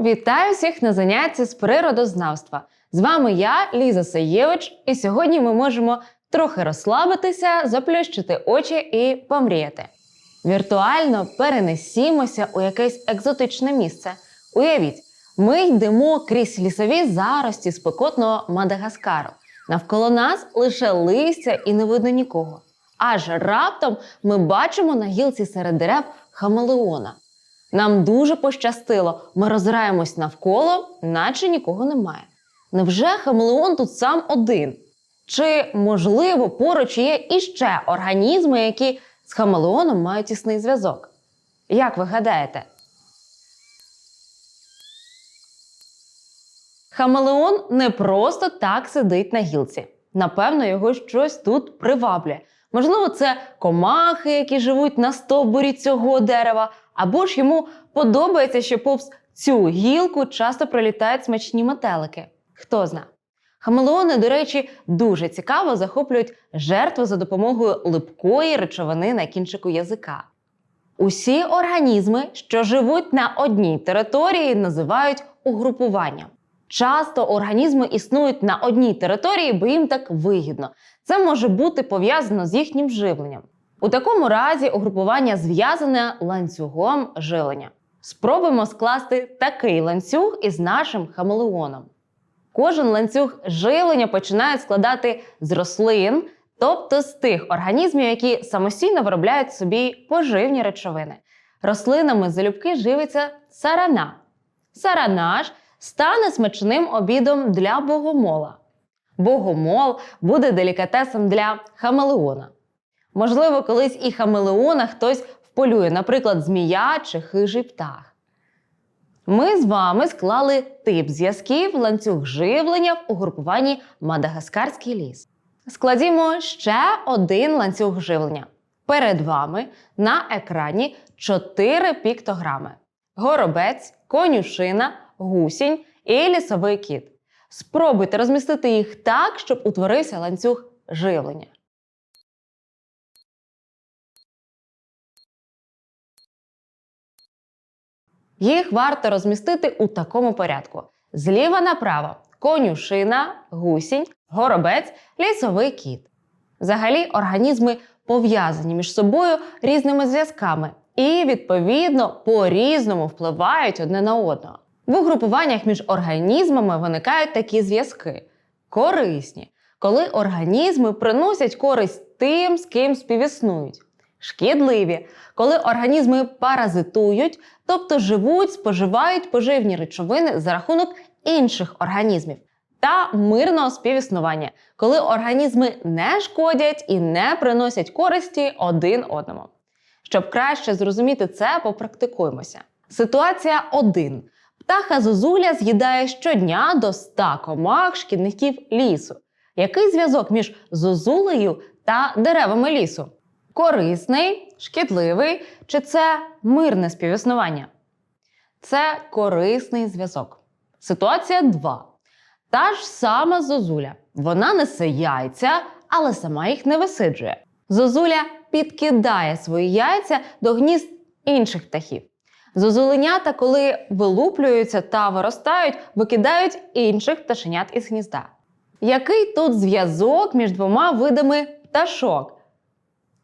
Вітаю всіх на занятті з природознавства. З вами я, Ліза Саєвич, і сьогодні ми можемо трохи розслабитися, заплющити очі і помріяти. Віртуально перенесімося у якесь екзотичне місце. Уявіть, ми йдемо крізь лісові зарості спекотного Мадагаскару. Навколо нас лише листя і не видно нікого. Аж раптом ми бачимо на гілці серед дерев хамелеона. Нам дуже пощастило. Ми роззираємось навколо, наче нікого немає. Невже хамелеон тут сам один? Чи, можливо, поруч є іще організми, які з хамелеоном мають тісний зв'язок? Як ви гадаєте? Хамелеон не просто так сидить на гілці. Напевно, його щось тут приваблює. Можливо, це комахи, які живуть на стовбурі цього дерева, або ж йому подобається, що повз цю гілку часто пролітають смачні метелики. Хто зна. Хамелеони, до речі, дуже цікаво захоплюють жертву за допомогою липкої речовини на кінчику язика. Усі організми, що живуть на одній території, називають угрупуванням. Часто організми існують на одній території, бо їм так вигідно. Це може бути пов'язано з їхнім живленням. У такому разі угрупування зв'язане ланцюгом жилення. Спробуємо скласти такий ланцюг із нашим хамелеоном. Кожен ланцюг живлення починають складати з рослин, тобто з тих організмів, які самостійно виробляють собі поживні речовини. Рослинами залюбки живиться сарана. Сарана ж стане смачним обідом для богомола. Богомол буде делікатесом для хамелеона. Можливо, колись і хамелеона хтось вполює, наприклад, змія чи хижий птах. Ми з вами склали тип зв'язків ланцюг живлення в угрупуванні Мадагаскарський ліс. Складімо ще один ланцюг живлення. Перед вами на екрані чотири піктограми: горобець, конюшина, гусінь і лісовий кіт. Спробуйте розмістити їх так, щоб утворився ланцюг живлення. Їх варто розмістити у такому порядку: зліва направо конюшина, гусінь, горобець, лісовий кіт. Взагалі, організми пов'язані між собою різними зв'язками і, відповідно, по-різному впливають одне на одного. В угрупуваннях між організмами виникають такі зв'язки: корисні, коли організми приносять користь тим, з ким співіснують. Шкідливі, коли організми паразитують, тобто живуть, споживають поживні речовини за рахунок інших організмів. Та мирного співіснування, коли організми не шкодять і не приносять користі один одному. Щоб краще зрозуміти це, попрактикуємося. Ситуація 1. Птаха зозуля з'їдає щодня до 100 комах шкідників лісу. Який зв'язок між зозулею та деревами лісу? Корисний, шкідливий чи це мирне співіснування? Це корисний зв'язок. Ситуація 2. Та ж сама зозуля. Вона несе яйця, але сама їх не висиджує. Зозуля підкидає свої яйця до гнізд інших птахів. Зозуленята, коли вилуплюються та виростають, викидають інших пташенят із гнізда. Який тут зв'язок між двома видами пташок?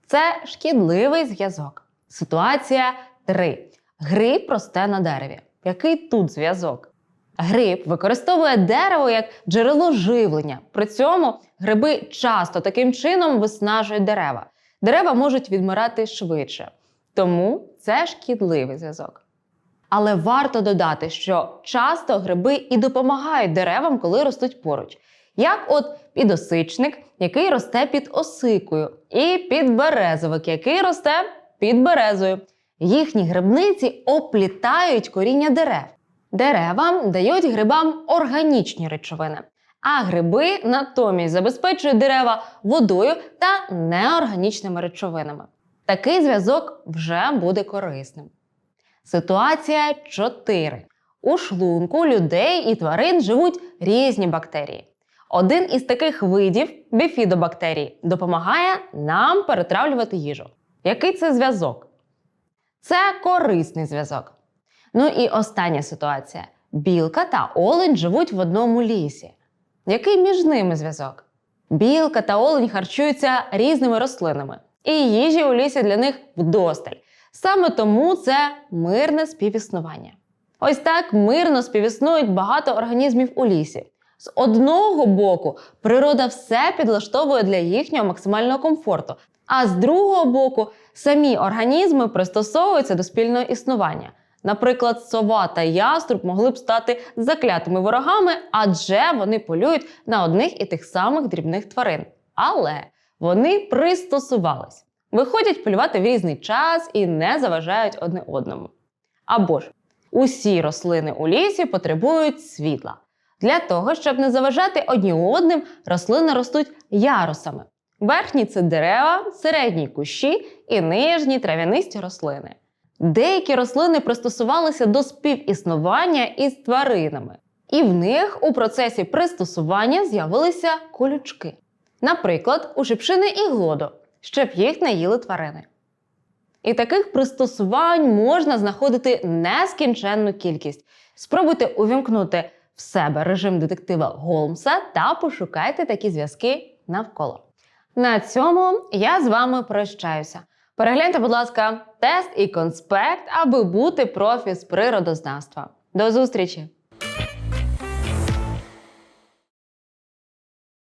Це шкідливий зв'язок. Ситуація 3. Гриб росте на дереві. Який тут зв'язок? Гриб використовує дерево як джерело живлення. При цьому гриби часто таким чином виснажують дерева. Дерева можуть відмирати швидше. Тому це шкідливий зв'язок. Але варто додати, що часто гриби і допомагають деревам, коли ростуть поруч. Як от підосичник, який росте під осикою, і підберезовик, який росте під березою. Їхні грибниці оплітають коріння дерев. Дерева дають грибам органічні речовини, а гриби натомість забезпечують дерева водою та неорганічними речовинами. Такий зв'язок вже буде корисним. Ситуація 4. У шлунку людей і тварин живуть різні бактерії. Один із таких видів біфідобактерій допомагає нам перетравлювати їжу. Який це зв'язок? Це корисний зв'язок. Ну і остання ситуація: білка та олень живуть в одному лісі. Який між ними зв'язок? Білка та олень харчуються різними рослинами, і їжі у лісі для них вдосталь. Саме тому це мирне співіснування. Ось так мирно співіснують багато організмів у лісі. З одного боку, природа все підлаштовує для їхнього максимального комфорту, а з другого боку, самі організми пристосовуються до спільного існування. Наприклад, сова та яструб могли б стати заклятими ворогами, адже вони полюють на одних і тих самих дрібних тварин. Але вони пристосувались, виходять полювати в різний час і не заважають одне одному. Або ж усі рослини у лісі потребують світла. Для того, щоб не заважати одні одним, рослини ростуть ярусами. Верхні це дерева, середні кущі і нижні трав'янисті рослини. Деякі рослини пристосувалися до співіснування із тваринами, і в них у процесі пристосування з'явилися колючки. Наприклад, у шипшини і глоду, щоб їх не їли тварини. І таких пристосувань можна знаходити нескінченну кількість. Спробуйте увімкнути в себе режим детектива Голмса та пошукайте такі зв'язки навколо. На цьому я з вами прощаюся. Перегляньте, будь ласка, тест і конспект, аби бути профі з природознавства. До зустрічі!